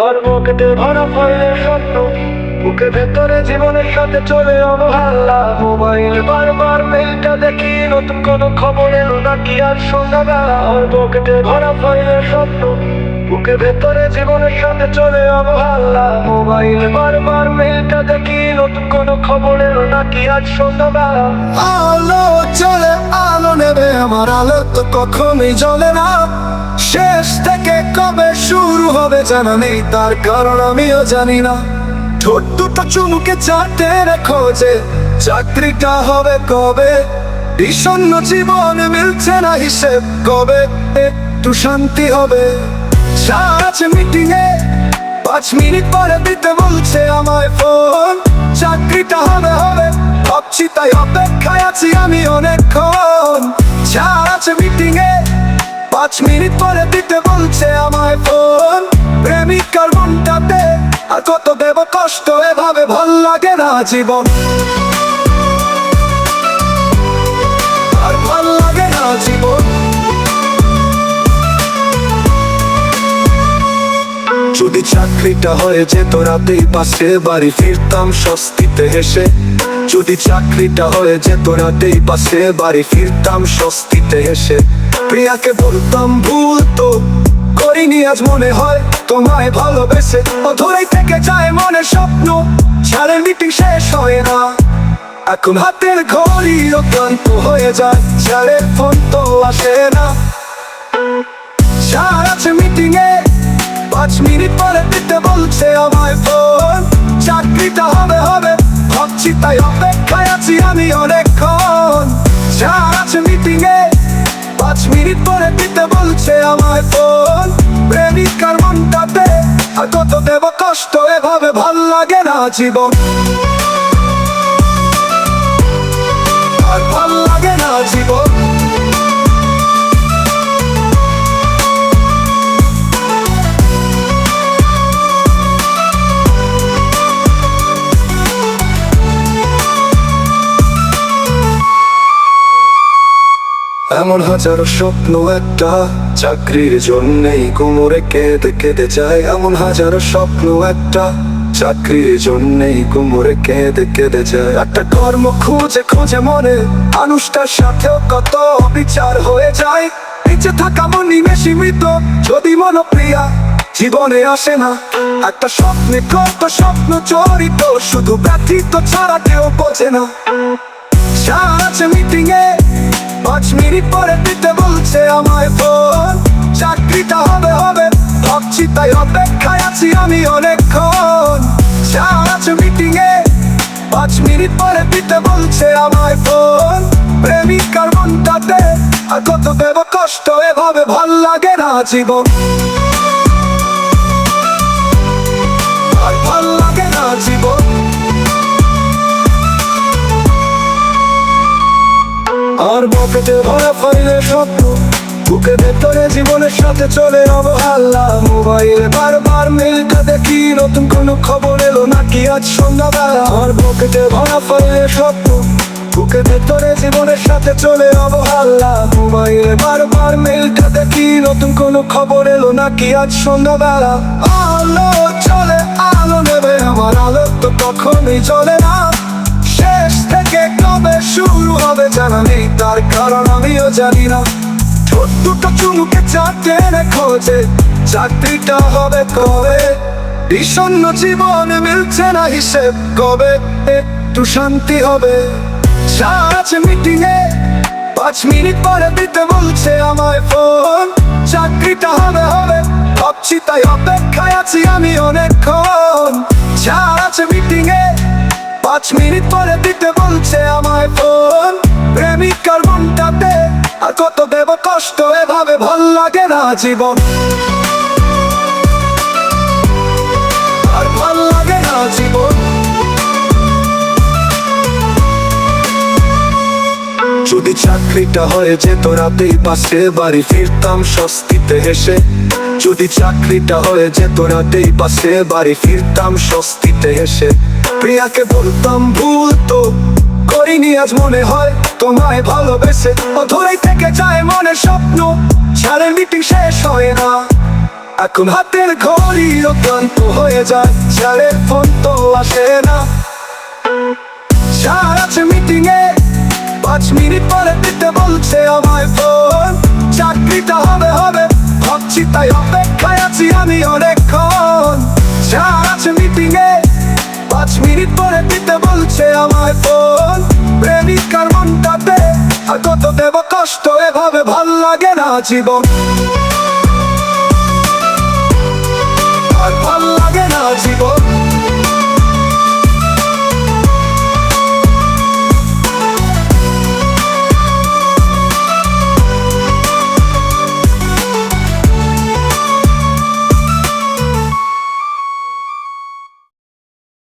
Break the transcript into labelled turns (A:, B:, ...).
A: আর বুকেতে ভরা ফাইলের স্বপ্ন, বুকে ভেতরে জীবনের সাথে চলে অবহেলা। মোবাইল বারবার মেলটা দেখি, নতুন কোনো খবর এলো নাকি আর সন্ধ্যাবেলা আর বুকেতে ভরা ফাইলের স্বপ্ন, বুকে ভেতরে জীবনের সাথে চলে অবহেলা। মোবাইল বারবার মেলটা দেখি, নতুন কোনো খবর এলো নাকি আজ সন্ধ্যাবেলা
B: আলো চলে, আলো নেবে আমার আলো তো কখনোই জ্বলে না। শেষ থেকে কবে শুরু হবে জানা নেই, তার কারণ আমিও জানি না। ঠোঁট দুটো চুমুকে চাটে রেখো যে, চাকরিটা হবে কবে? বিষণ্ণ জীবন মিলছে না হিসেব কবে? একটু শান্তি হবে। আছে মিটিং এ পাঁচ মিনিট পরে দিতে বলছে আমায় ফোন চাকরিটা হবে হবে, ভাবছি তাই অপেক্ষায় আছি আমি অনেকক্ষণ। পাঁচ মিনিট পরে দিতে বলছে আমায় ফোন। প্রেমিকার মনটাতে আর কত দেব কষ্ট, এভাবে ভালো লাগে না জীবন। আর ভালো লাগে না জীবন। যদি চাকরিটা হয়ে যেত রাতেই পাশে বাড়ি ফিরতাম স্বস্তিতে হেসে। যদি চাকরিটা হয়ে যেত রাতেই পাশে বাড়ি ফিরতাম স্বস্তিতে হেসে। প্রিয়াকে বলতাম, ভুল তো করিনি, আজ মনে হয় তোমায় ভালোবেসে। অধরেই থেকে যায় মনে স্বপ্ন, ছাড়ের মিটিং শেষ হয় না। এখন হাতের ঘড়ি অক্লান্ত হয়ে যায়, ছাড়ের ফোন তো আসে না। স্যার আছে মিটিং এ পাঁচ মিনিট পরে দিতে বলছে আমায় ফোন। চাকরিটা হবে হবে। ভাবছি তাই অপেক্ষায় আছি আমি অনেকক্ষণ। স্যার আছে মিটিং এ পাঁচ মিনিট পরে দিতে বলছে আমায় ফোন। প্রেমিকার মনটাতে আর কত দেব কষ্ট, এভাবে ভালো লাগে না জীবন। আর ভালো লাগে না জীবন। এমন হাজারো স্বপ্ন একটা চাকরির জন্যেই কোমরে কেঁদে কেঁদে যায়। এমন হাজারো স্বপ্ন একটা চাকরির জন্যেই কোমরে কেঁদে কেঁদে যায়। একটা কর্ম খুঁজে খুঁজে মনে, মানুষটার সাথেও কত বিচার হয়ে যায়। নিচে থাকা মনি সীমিত, যদি মনপ্রিয়া জীবনে আসে না। একটা স্বপ্নে কত স্বপ্ন জড়িত শুধু ব্যথিত ছাড়া কেউ বোঝে না। আছে মিটিং এ পাঁচ মিনিট পরে দিতে বলছে আমায় ফোন। চাকরিটা হবে হবে, ভাবছি তাই অপেক্ষায় আছি আমি অনেকক্ষণ। যা আছে মিটিং পাঁচ মিনিট পরে দিতে বলছে আমায় ফোন। প্রেমিকার মনটাতে আর কত দেব কষ্ট, এভাবে ভালো লাগে না জীবন। আর বকেটে ভরা ফাইলের স্বপ্ন। বুকে ভেতরে জীবনের সাথে চলে অবহেলা। মোবাইলে বারবার মেলটা দেখি, নতুন কোনো খবর এলো নাকি আজ সন্ধ্যাবেলা। আর বকেটে ভরা ফাইলের স্বপ্ন, বুকে ভেতরে জীবনের সাথে চলে অবহেলা। মোবাইলে বারবার মেলটা দেখি, নতুন কোনো খবর এলো নাকি আজ সন্ধ্যাবেলা। আলো চলে, আলো নেবে আমার আলো তো কখনোই চলে না। শেষ থেকে কবে শুরু হবে জানা নেই তার কারণ আমিও জানি না। ঠোঁট দুটো চুমুকে রেখো যে চাকরিটা হবে কবে? বিষণ্ণ জীবন মিলছে না হিসেব কবে? একটু শান্তি হবে। আছে মিটিং এ পাঁচ মিনিট পরে দিতে বলছে আমায় ফোন। চাকরিটা হবে হবে। ভাবছি তাই অপেক্ষায় আছি আমি অনেকক্ষণ। পাঁচ মিনিট পরে দিতে বলছে আমায় ফোন। প্রেমিকার মনটাতে আর কত দেব কষ্ট, এভাবে ভালো লাগে না জীবন। যদি চাকরিটা হয়ে যেত রাতেই পাশে বাড়ি ফিরতাম স্বস্তিতে হেসে। যদি চাকরিটা হয়ে যেত রাতেই পাশে বাড়ি ফিরতাম স্বস্তিতে হেসে। প্রিয়াকে বলতাম, ভুল তো করিনি, আজ মনে হয় তোমায় ভালোবেসে। অধরেই থেকে যায় মনে স্বপ্ন ছাড়ের মিটিং শেষ হয় না। এখন হাতের ঘড়ি ক্লান্ত হয়ে যায় স্যারের ফোন তো আসে না। মিনিট পরে দিতে বলছে আমায় ফোন চাকরিটা হবে হবে। ভাবছি তাই অপেক্ষায় আছি আমি অনেকক্ষণ। যা আছে মিটিং এ পাঁচ মিনিট পরে দিতে বলছে আমায় ফোন প্রেমিকার মনটাতে আর কত দেব কষ্ট, এভাবে ভালো লাগে না জীবন। আর ভালো লাগে না জীবন।